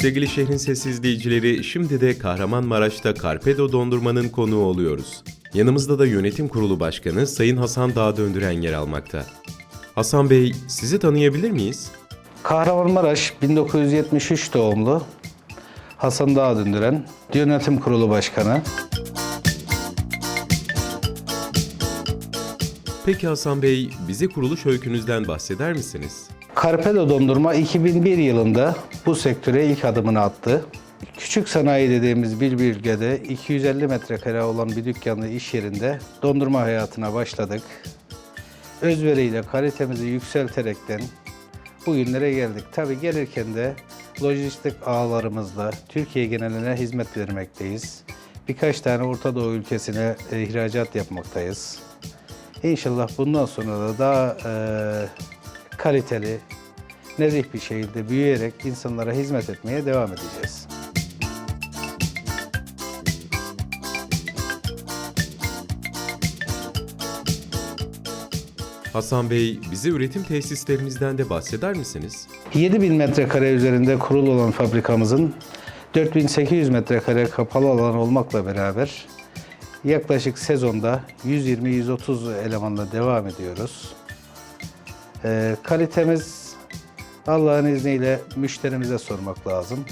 Sevgili şehrin ses izleyicileri, şimdi de Kahramanmaraş'ta Karpedo dondurmanın konuğu oluyoruz. Yanımızda da yönetim kurulu başkanı Sayın Hasan Dağ Döndüren yer almakta. Hasan Bey, sizi tanıyabilir miyiz? Kahramanmaraş 1973 doğumlu Hasan Dağ Döndüren Yönetim Kurulu Başkanı. Peki Hasan Bey, bize kuruluş öykünüzden bahseder misiniz? Karpedo Dondurma 2001 yılında bu sektöre ilk adımını attı. Küçük sanayi dediğimiz bir bölgede 250 metrekare olan bir dükkanlı iş yerinde dondurma hayatına başladık. Özveriyle kalitemizi yükselterekten bugünlere geldik. Tabi gelirken de lojistik ağlarımızla Türkiye geneline hizmet vermekteyiz. Birkaç tane Orta Doğu ülkesine e, ihracat yapmaktayız. İnşallah bundan sonra da daha e, kaliteli, nezih bir şekilde büyüyerek insanlara hizmet etmeye devam edeceğiz. Hasan Bey, bize üretim tesislerimizden de bahseder misiniz? 7000 metrekare üzerinde kurulu olan fabrikamızın 4800 metrekare kapalı alan olmakla beraber yaklaşık sezonda 120-130 elemanla devam ediyoruz. Ee, kalitemiz Allah'ın izniyle müşterimize sormak lazım.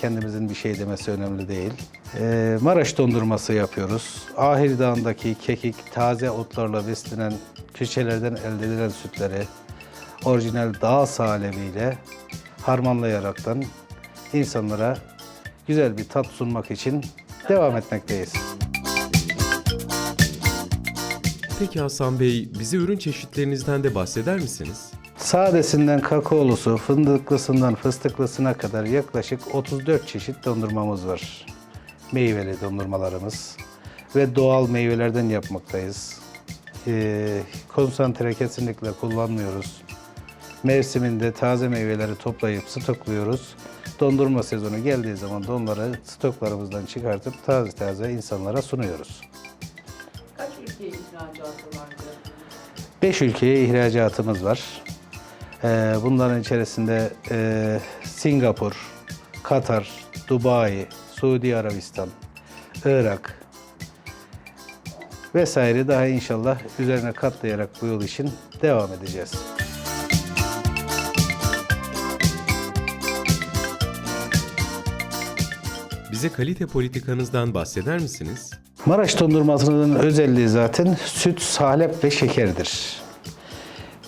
Kendimizin bir şey demesi önemli değil. Ee, Maraş dondurması yapıyoruz. Ahir Dağı'ndaki kekik, taze otlarla beslenen keçelerden elde edilen sütleri orijinal dağ salemiyle harmanlayaraktan insanlara güzel bir tat sunmak için devam etmekteyiz. Peki Hasan Bey, bize ürün çeşitlerinizden de bahseder misiniz? Sadesinden kakaolusu, fındıklısından fıstıklısına kadar yaklaşık 34 çeşit dondurmamız var. Meyveli dondurmalarımız ve doğal meyvelerden yapmaktayız. Ee, konsantre kesinlikle kullanmıyoruz. Mevsiminde taze meyveleri toplayıp stokluyoruz. Dondurma sezonu geldiği zaman da onları stoklarımızdan çıkartıp taze taze insanlara sunuyoruz. Kaç ülkeye ihracatı vardı? 5 ülkeye ihracatımız var. Ee, bunların içerisinde e, Singapur, Katar, Dubai, Suudi Arabistan, Irak vesaire daha inşallah üzerine katlayarak bu yol için devam edeceğiz. Bize kalite politikanızdan bahseder misiniz? Maraş dondurmasının özelliği zaten süt, salep ve şekerdir.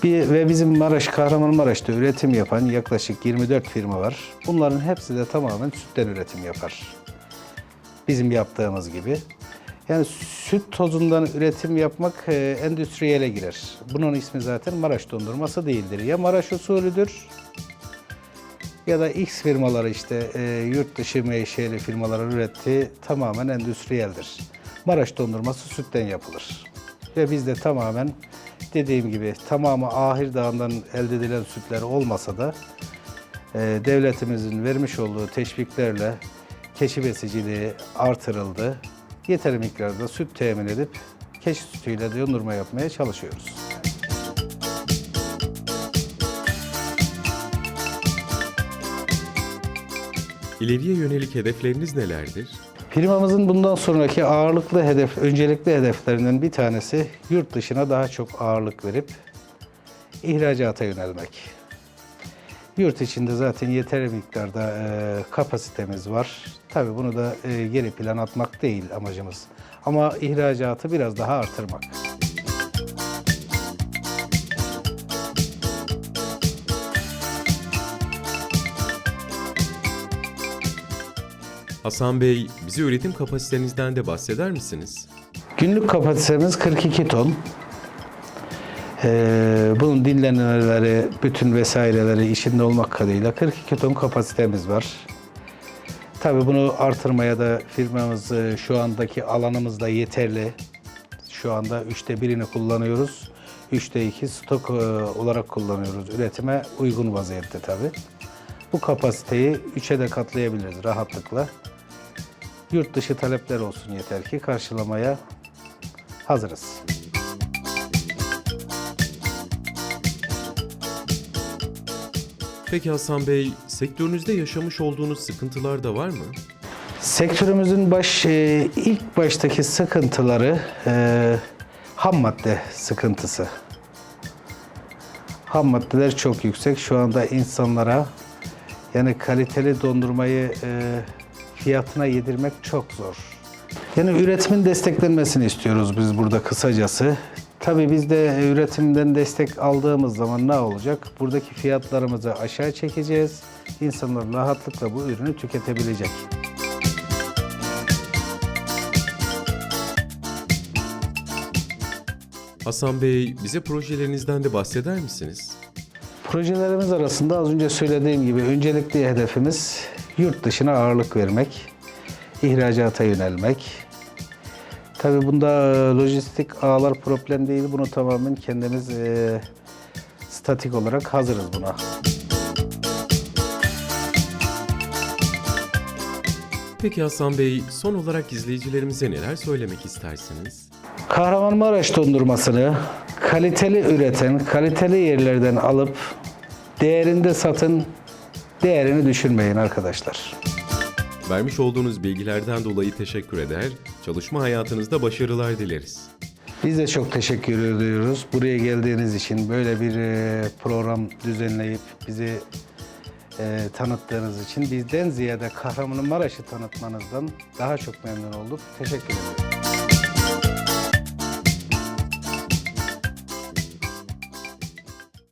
Bir, ve bizim Maraş, Kahramanmaraş'ta üretim yapan yaklaşık 24 firma var. Bunların hepsi de tamamen sütten üretim yapar. Bizim yaptığımız gibi. Yani süt tozundan üretim yapmak e, endüstriyele girer. Bunun ismi zaten Maraş dondurması değildir. Ya Maraş usulüdür ya da X firmaları işte e, yurt dışı menşeli firmaların ürettiği tamamen endüstriyeldir. Maraş dondurması sütten yapılır. Ve bizde tamamen dediğim gibi tamamı Ahir Dağı'ndan elde edilen sütler olmasa da e, devletimizin vermiş olduğu teşviklerle keçi besiciliği artırıldı. Yeteri miktarda süt temin edip keçi sütüyle dondurma yapmaya çalışıyoruz. İleriye yönelik hedefleriniz nelerdir? Firmamızın bundan sonraki ağırlıklı hedef, öncelikli hedeflerinden bir tanesi yurt dışına daha çok ağırlık verip ihracata yönelmek. Yurt içinde zaten yeteri miktarda e, kapasitemiz var. Tabii bunu da e, geri plan atmak değil amacımız. Ama ihracatı biraz daha artırmak. Hasan Bey, bize üretim kapasitenizden de bahseder misiniz? Günlük kapasitemiz 42 ton. Ee, bunun dinlenmeleri, bütün vesaireleri işinde olmak kadarıyla 42 ton kapasitemiz var. Tabii bunu artırmaya da firmamız e, şu andaki alanımızda yeterli. Şu anda üçte birini kullanıyoruz. Üçte iki stok e, olarak kullanıyoruz. Üretime uygun vaziyette tabii. Bu kapasiteyi üçe de katlayabiliriz rahatlıkla. Yurt dışı talepler olsun yeter ki karşılamaya hazırız. Peki Hasan Bey, sektörünüzde yaşamış olduğunuz sıkıntılar da var mı? Sektörümüzün baş e, ilk baştaki sıkıntıları e, ham madde sıkıntısı. Ham maddeler çok yüksek. Şu anda insanlara yani kaliteli dondurmayı e, fiyatına yedirmek çok zor. Yani üretimin desteklenmesini istiyoruz biz burada kısacası. Tabii biz de üretimden destek aldığımız zaman ne olacak? Buradaki fiyatlarımızı aşağı çekeceğiz. İnsanlar rahatlıkla bu ürünü tüketebilecek. Hasan Bey, bize projelerinizden de bahseder misiniz? Projelerimiz arasında az önce söylediğim gibi öncelikli hedefimiz yurt dışına ağırlık vermek, ihracata yönelmek. Tabii bunda lojistik ağlar problem değil. Bunu tamamen kendimiz e, statik olarak hazırız buna. Peki Hasan Bey, son olarak izleyicilerimize neler söylemek istersiniz? Kahramanmaraş dondurmasını kaliteli üreten, kaliteli yerlerden alıp değerinde satın, değerini düşürmeyin arkadaşlar. Vermiş olduğunuz bilgilerden dolayı teşekkür eder, çalışma hayatınızda başarılar dileriz. Biz de çok teşekkür ediyoruz. Buraya geldiğiniz için böyle bir e, program düzenleyip bizi e, tanıttığınız için bizden ziyade Kahramanmaraş'ı tanıtmanızdan daha çok memnun olduk. Teşekkür ederim.